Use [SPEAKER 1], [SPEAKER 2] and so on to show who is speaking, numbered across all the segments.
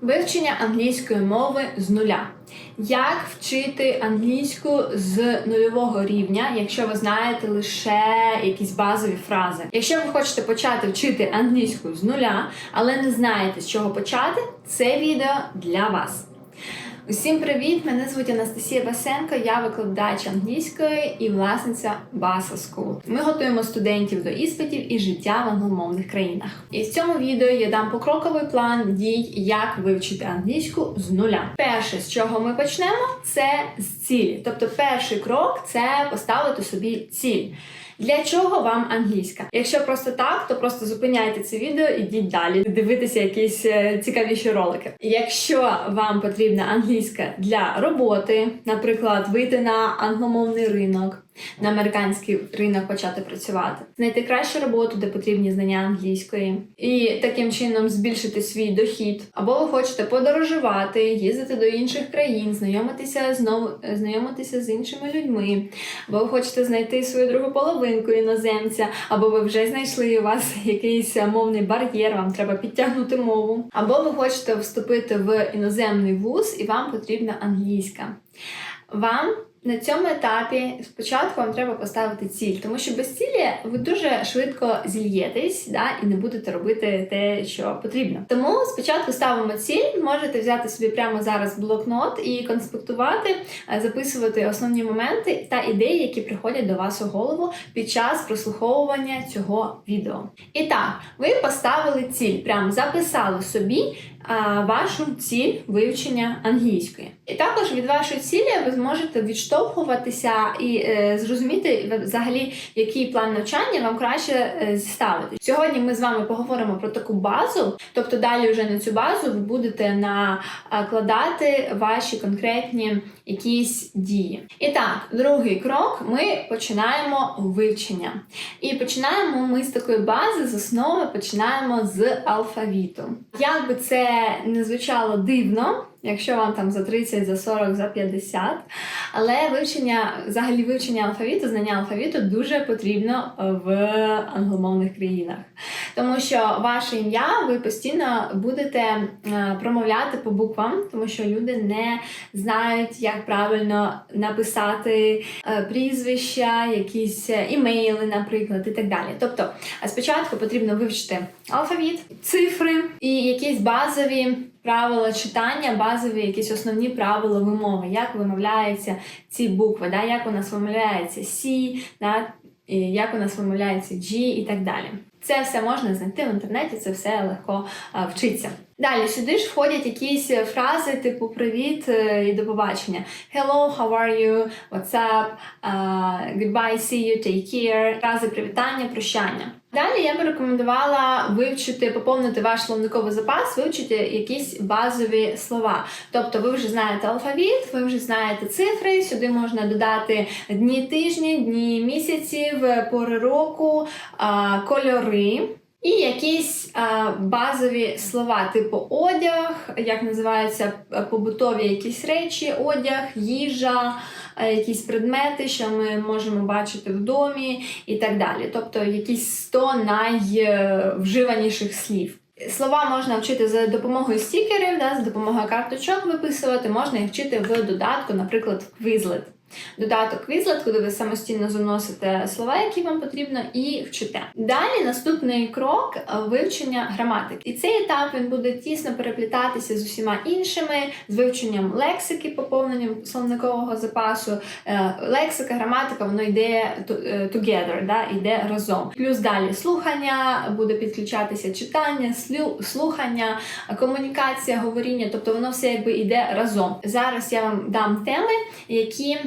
[SPEAKER 1] Вивчення англійської мови з нуля. Як вчити англійську з нульового рівня, якщо ви знаєте лише якісь базові фрази? Якщо ви хочете почати вчити англійську з нуля, але не знаєте з чого почати, це відео для вас. Усім привіт! Мене звуть Анастасія Басенко, я викладач англійської і власниця Basa School. Ми готуємо студентів до іспитів і життя в англомовних країнах. І в цьому відео я дам покроковий план дій, як вивчити англійську з нуля. Перше, з чого ми почнемо, це з цілі. Тобто, перший крок це поставити собі ціль. Для чого вам англійська? Якщо просто так, то просто зупиняйте це відео ідіть далі, дивитися якісь е, цікавіші ролики. Якщо вам потрібна англійська для роботи, наприклад, вийти на англомовний ринок, на американський ринок почати працювати, знайти кращу роботу, де потрібні знання англійської, і таким чином збільшити свій дохід, або ви хочете подорожувати, їздити до інших країн, знайомитися знову знайомитися з іншими людьми, або ви хочете знайти свою другу половинку іноземця, або ви вже знайшли у вас якийсь мовний бар'єр, вам треба підтягнути мову, або ви хочете вступити в іноземний вуз, і вам потрібна англійська. Вам на цьому етапі спочатку вам треба поставити ціль, тому що без цілі ви дуже швидко зільєтесь да, і не будете робити те, що потрібно. Тому спочатку ставимо ціль, можете взяти собі прямо зараз блокнот і конспектувати, е, записувати основні моменти та ідеї, які приходять до вас у голову під час прослуховування цього відео. І так, ви поставили ціль, прямо записали собі вашу ціль вивчення англійської. І також від вашої цілі ви зможете відштовхуватися і е, зрозуміти взагалі, який план навчання вам краще е, ставити. Сьогодні ми з вами поговоримо про таку базу, тобто далі вже на цю базу ви будете накладати ваші конкретні якісь дії. І так, другий крок ми починаємо вивчення. І починаємо ми з такої бази, з основи починаємо з алфавіту. Як би це не звучало дивно, якщо вам там за 30, за 40, за 50, але вивчення, взагалі вивчення алфавіту, знання алфавіту дуже потрібно в англомовних країнах. Тому що ваше ім'я ви постійно будете е, промовляти по буквам, тому що люди не знають, як правильно написати е, прізвища, якісь імейли, наприклад, і так далі. Тобто, спочатку потрібно вивчити алфавіт, цифри і якісь базові. Правила читання, базові якісь основні правила вимови, як вимовляються ці букви, да, як у нас вимовляється Сі, да, як у нас вимовляється G і так далі. Це все можна знайти в інтернеті, це все легко вчиться. Далі сюди ж входять якісь фрази типу Привіт е, і до побачення. Hello, how are you? What's up? Uh, goodbye, see you, take care. Фрази привітання, прощання. Далі я би рекомендувала вивчити, поповнити ваш словниковий запас, вивчити якісь базові слова. Тобто ви вже знаєте алфавіт, ви вже знаєте цифри, сюди можна додати дні тижні, дні місяців, пори року, кольори. І якісь а, базові слова, типу одяг, як називаються побутові якісь речі, одяг, їжа, а, якісь предмети, що ми можемо бачити в домі, і так далі. Тобто якісь 100 найвживаніших слів. Слова можна вчити за допомогою стікерів, да, за допомогою карточок виписувати, можна їх вчити в додатку, наприклад, в Quizlet. Додаток Quizlet, куди ви самостійно заносите слова, які вам потрібно, і вчите. Далі наступний крок вивчення граматики. І цей етап він буде тісно переплітатися з усіма іншими, з вивченням лексики, поповненням словникового запасу. Е, лексика, граматика, воно йде together, да, йде разом. Плюс далі слухання, буде підключатися читання, слухання, комунікація, говоріння, тобто воно все якби йде разом. Зараз я вам дам теми, які.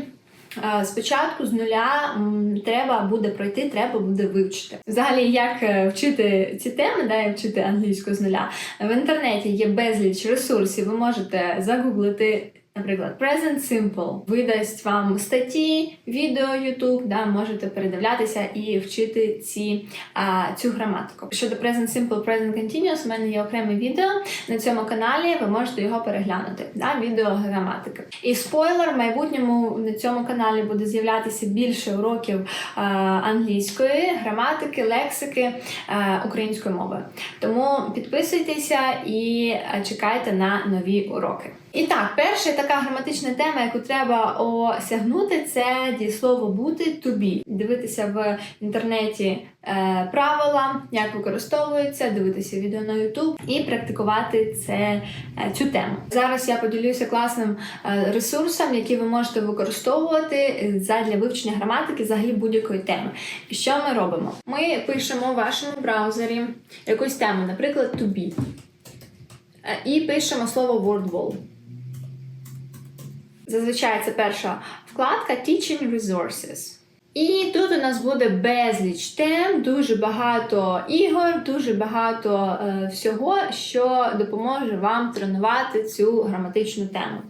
[SPEAKER 1] Спочатку з нуля треба буде пройти, треба буде вивчити. Взагалі, як е, вчити ці теми, да, як вчити англійську з нуля. В інтернеті є безліч ресурсів, ви можете загуглити Наприклад, Present Simple видасть вам статті, відео YouTube, да, можете передивлятися і вчити ці, а, цю граматику. Щодо Present Simple, Present Continuous, у мене є окреме відео на цьому каналі, ви можете його переглянути. Да, відео граматики. І спойлер, в майбутньому на цьому каналі буде з'являтися більше уроків а, англійської, граматики, лексики а, української мови. Тому підписуйтеся і чекайте на нові уроки. І так, перша така граматична тема, яку треба осягнути, це дієслово бути be. Дивитися в інтернеті е, правила, як використовується, дивитися відео на YouTube і практикувати це, е, цю тему. Зараз я поділюся класним е, ресурсом, який ви можете використовувати задля вивчення граматики взагалі будь-якої теми. І що ми робимо? Ми пишемо в вашому браузері якусь тему, наприклад, be. Е, І пишемо слово word wall. Зазвичай це перша вкладка Teaching Resources. І тут у нас буде безліч тем, дуже багато ігор, дуже багато е, всього, що допоможе вам тренувати цю граматичну тему.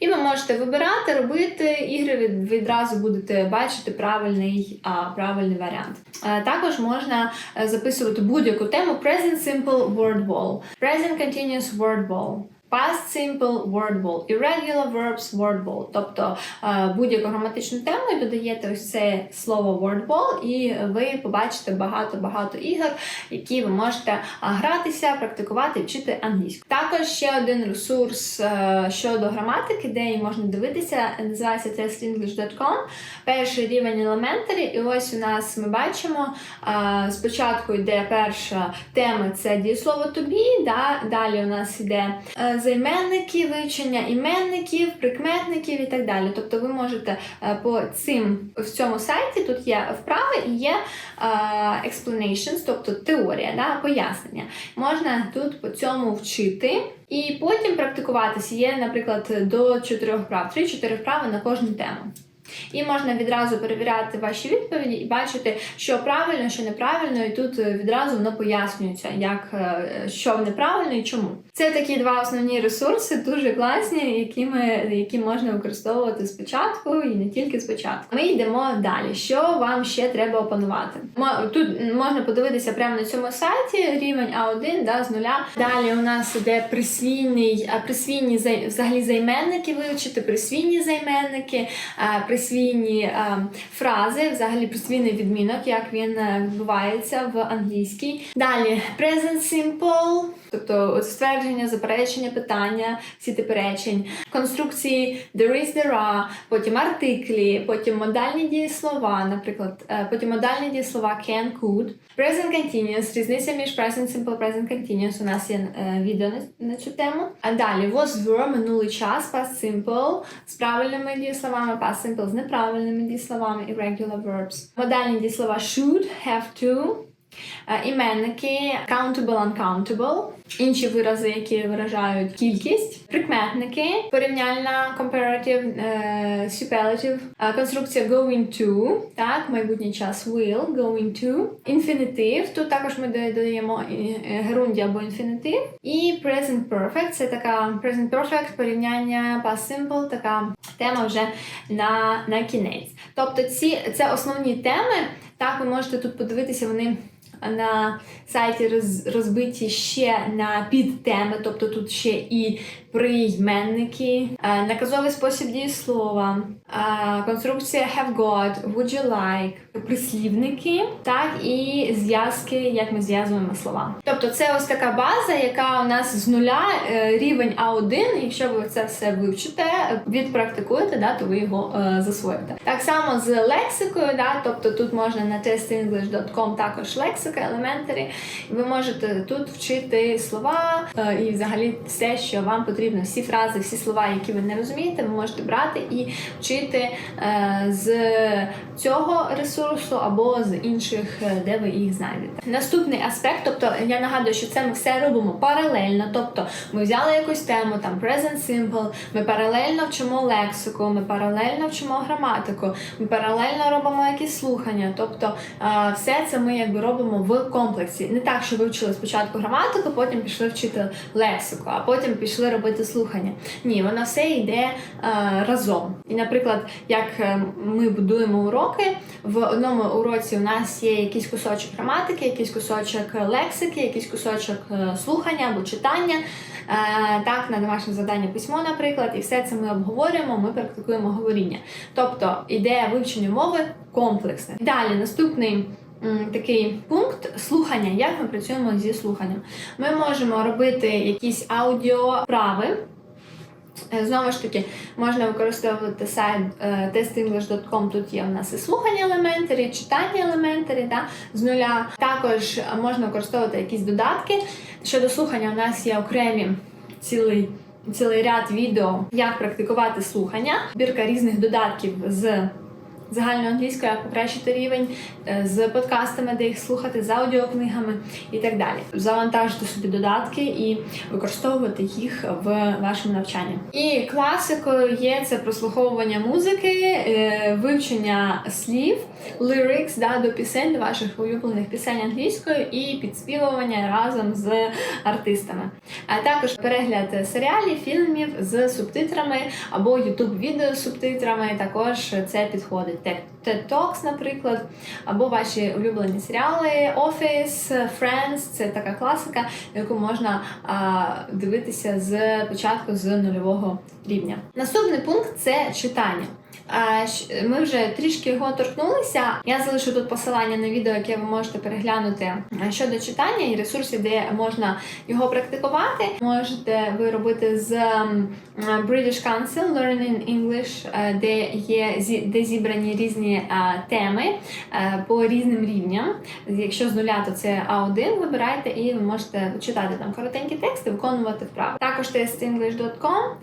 [SPEAKER 1] І ви можете вибирати, робити ігри, від, відразу будете бачити правильний, а, правильний варіант. Е, також можна е, записувати будь-яку тему Present Simple Word Wall, Present Continuous Word Wall. Past simple word ball, irregular verbs word ball. Тобто е, будь-яку граматичну тему додаєте ось це слово word ball, і ви побачите багато-багато ігор, які ви можете гратися, практикувати вчити англійську. Також ще один ресурс е, щодо граматики, де її можна дивитися, називається testenglish.com. Перший рівень elementary, і ось у нас ми бачимо. е, Спочатку йде перша тема це дієслово to be, да? далі у нас йде е, займенники, вивчення іменників, прикметників і так далі. Тобто ви можете е, по цим в цьому сайті тут є вправи і є е, explanations, тобто теорія, да, пояснення. Можна тут по цьому вчити. І потім практикуватися. Є, наприклад, до 4 вправ, 3-4 вправи на кожну тему. І можна відразу перевіряти ваші відповіді і бачити, що правильно, що неправильно, і тут е, відразу воно пояснюється, як е, що неправильно і чому. Це такі два основні ресурси, дуже класні, які ми які можна використовувати спочатку і не тільки спочатку. Ми йдемо далі. Що вам ще треба опанувати? Тут можна подивитися прямо на цьому сайті рівень А1 да, з нуля. Далі у нас іде присвійний, присвійні взагалі займенники вивчити, присвійні займенники, а, присвійні а, фрази, взагалі присвійний відмінок, як він е, відбувається в англійській. Далі present simple, тобто ствердження, заперечення, питання, всі типи речень, конструкції there is, there are, потім артиклі, потім модальні дієслова, наприклад, е, потім модальні дієслова can, could, present continuous, різниця між present simple, present continuous, у нас є е, відео на, на цю тему. А далі was were, минулий час, past simple, з правильними дієсловами, past simple з неправильними дієсловами, irregular verbs. Модальні дієслова should, have to, Е, Іменники countable, uncountable, інші вирази, які виражають кількість, прикметники, порівняльна comparative, е, superlative, е, конструкція going to, так, майбутній час will, going to, інфінітив, тут також ми додаємо е, або інфінітив, і present perfect, це така present perfect, порівняння past simple, така тема вже на, на кінець. Тобто ці, це основні теми, так, ви можете тут подивитися, вони на сайті роз, розбиті ще на підтеми, тобто тут ще і прийменники, е, наказовий спосіб дієслова, е, конструкція have got, would you like, прислівники, так і зв'язки, як ми зв'язуємо слова. Тобто це ось така база, яка у нас з нуля е, рівень А1. Якщо ви це все вивчите, відпрактикуєте, да, то ви його засвоїте. Так само з лексикою, да, тобто тут можна на testenglish.com також лексика, elementary. Ви можете тут вчити слова е, і взагалі все, що вам потрібно, всі фрази, всі слова, які ви не розумієте, ви можете брати і вчити е, з цього ресурсу або з інших, е, де ви їх знайдете. Наступний аспект, тобто я нагадую, що це ми все робимо паралельно. Тобто ми взяли якусь тему, там present simple, ми паралельно вчимо лексику, ми паралельно вчимо граматику, ми паралельно робимо якісь слухання. Тобто все це ми якби робимо в комплексі. Не так, що ви вчили спочатку граматику, потім пішли вчити лексику, а потім пішли робити слухання. Ні, воно все йде е, разом. І, наприклад, як е, ми будуємо уроки, в одному уроці у нас є якийсь кусочок граматики, якийсь кусочок лексики, якийсь кусочок е, слухання або читання. Е, так, на домашнє завдання письмо, наприклад, і все це ми обговорюємо, ми практикуємо говоріння. Тобто ідея вивчення мови комплексна. Далі наступний. Такий пункт слухання. Як ми працюємо зі слуханням? Ми можемо робити якісь аудіоправи. Е, Знову ж таки, можна використовувати сайт е, testenglish.com, Тут є у нас і слухання елементарі, читання елементарі да, з нуля. Також можна використовувати якісь додатки. Щодо слухання, у нас є окремі цілий. Цілий ряд відео, як практикувати слухання, збірка різних додатків з загальноанглійською, як покращити рівень, е, з подкастами, де їх слухати, з аудіокнигами і так далі. Завантажити собі додатки і використовувати їх в вашому навчанні. І класикою є це прослуховування музики, е, вивчення слів, lyrics, да, до пісень, до ваших улюблених пісень англійською і підспівування разом з артистами. А також перегляд серіалів, фільмів з субтитрами або youtube відео з субтитрами. Також це підходить. TED Talks, наприклад, або ваші улюблені серіали Office, Friends це така класика, яку можна а, дивитися з початку з нульового рівня. Наступний пункт це читання. Ми вже трішки його торкнулися. Я залишу тут посилання на відео, яке ви можете переглянути щодо читання і ресурсів, де можна його практикувати. Можете ви робити з British Council Learning English, е, де є де зібрані різні теми е, по різним рівням. Якщо з нуля, то це А1 вибирайте і ви можете читати там коротенькі тексти, виконувати вправи. Також testenglish.com.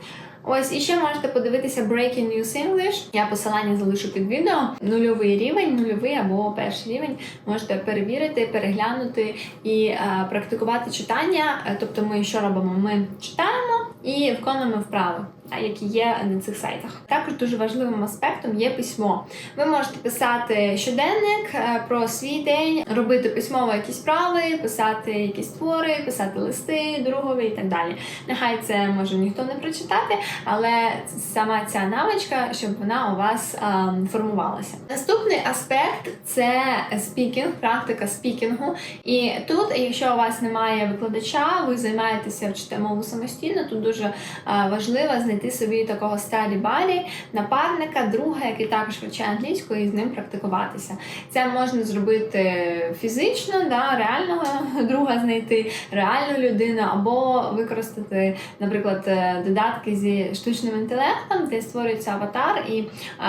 [SPEAKER 1] Ось і ще можете подивитися Breaking News English. Я посилання залишу під відео. Нульовий рівень, нульовий або перший рівень. Можете перевірити, переглянути і е, практикувати читання. Е, Тобто, ми що робимо? Ми читаємо і виконуємо вправи. Які є на цих сайтах, також дуже важливим аспектом є письмо. Ви можете писати щоденник е, про свій день, робити письмово якісь справи, писати якісь твори, писати листи другові і так далі. Нехай це може ніхто не прочитати, але сама ця навичка, щоб вона у вас ем, формувалася. Наступний аспект це спікінг, практика спікінгу. І тут, якщо у вас немає викладача, ви займаєтеся вчите мову самостійно. Тут дуже е, важливо знайти собі такого сталі барі, напарника, друга, який також вивчає англійську, і з ним практикуватися. Це можна зробити фізично, да, реального друга знайти, реальну людину, або використати, наприклад, е, додатки зі штучним інтелектом, де створюється аватар, і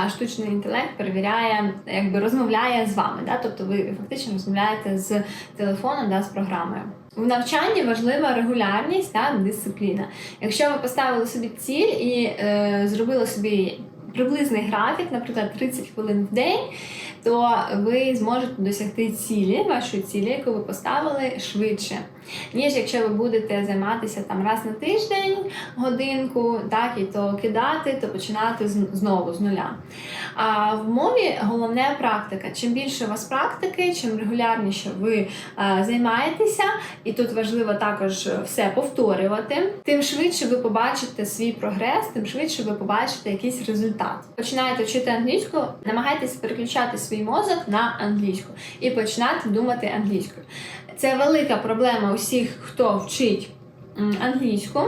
[SPEAKER 1] штучний інтелект перевіряє, якби розмовляє з вами. Да? Тобто ви фактично розмовляєте з телефоном, да, з програмою. В навчанні важлива регулярність та дисципліна. Якщо ви поставили собі ціль і е, зробили собі приблизний графік, наприклад, 30 хвилин в день, то ви зможете досягти цілі, вашої цілі, яку ви поставили швидше. Ніж якщо ви будете займатися там раз на тиждень годинку, так і то кидати, то починати знову з нуля. А в мові головне практика. Чим більше у вас практики, чим регулярніше ви е, займаєтеся, і тут важливо також все повторювати, тим швидше ви побачите свій прогрес, тим швидше ви побачите якийсь результат. Починаєте вчити англійську, намагайтесь переключати свій мозок на англійську і починати думати англійською. Це велика проблема усіх, хто вчить англійську,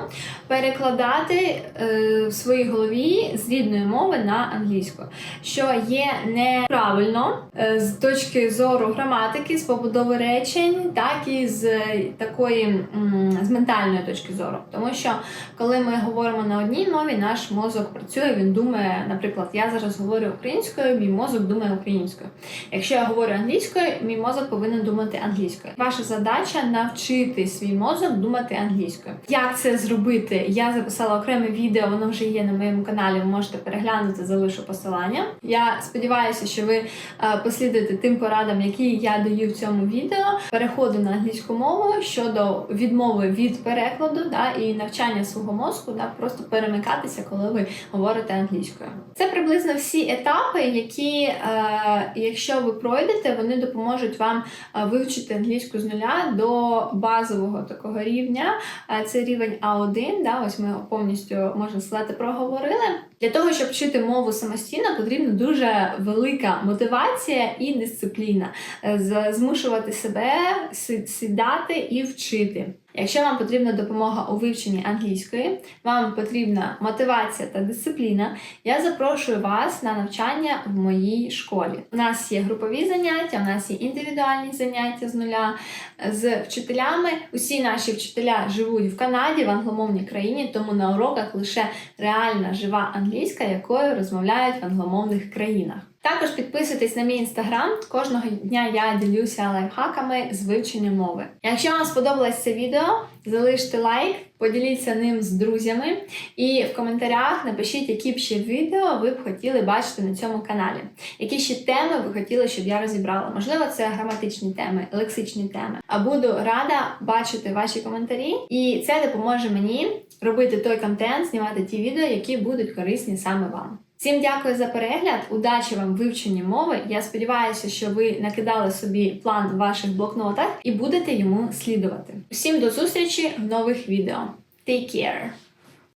[SPEAKER 1] перекладати е, в своїй голові з рідної мови на англійську, що є неправильно е, з точки зору граматики, з побудови речень, так і з такої м, з ментальної точки зору. Тому що коли ми говоримо на одній мові, наш мозок працює, він думає, наприклад, я зараз говорю українською, мій мозок думає українською. Якщо я говорю англійською, мій мозок повинен думати англійською. Ваша задача навчити свій мозок думати англійською. Англійською. Як це зробити? Я записала окреме відео, воно вже є на моєму каналі. Ви можете переглянути, залишу посилання. Я сподіваюся, що ви е, послідуєте тим порадам, які я даю в цьому відео. Переходу на англійську мову щодо відмови від перекладу да, і навчання свого мозку, да, просто перемикатися, коли ви говорите англійською. Це приблизно всі етапи, які, е, якщо ви пройдете, вони допоможуть вам е, вивчити англійську з нуля до базового такого рівня. Е, Це рівень А1. Да, ось ми повністю можна сказати проговорили. Для того, щоб вчити мову самостійно, потрібна дуже велика мотивація і дисципліна. Е, Змушувати себе сідати і вчити. Якщо вам потрібна допомога у вивченні англійської, вам потрібна мотивація та дисципліна, я запрошую вас на навчання в моїй школі. У нас є групові заняття, у нас є індивідуальні заняття з нуля з вчителями. Усі наші вчителя живуть в Канаді, в англомовній країні, тому на уроках лише реальна жива англійська, якою розмовляють в англомовних країнах. Також підписуйтесь на мій інстаграм. Кожного дня я ділюся лайфхаками з вивчення мови. Якщо вам сподобалось це відео, залиште лайк, поділіться ним з друзями і в коментарях напишіть, які б ще відео ви б хотіли бачити на цьому каналі. Які ще теми ви хотіли, щоб я розібрала? Можливо, це граматичні теми, лексичні теми. А буду рада бачити ваші коментарі, і це допоможе мені робити той контент, знімати ті відео, які будуть корисні саме вам. Всім дякую за перегляд, удачі вам в вивченні мови. Я сподіваюся, що ви накидали собі план в ваших блокнотах і будете йому слідувати. Усім до зустрічі в нових відео. Take care!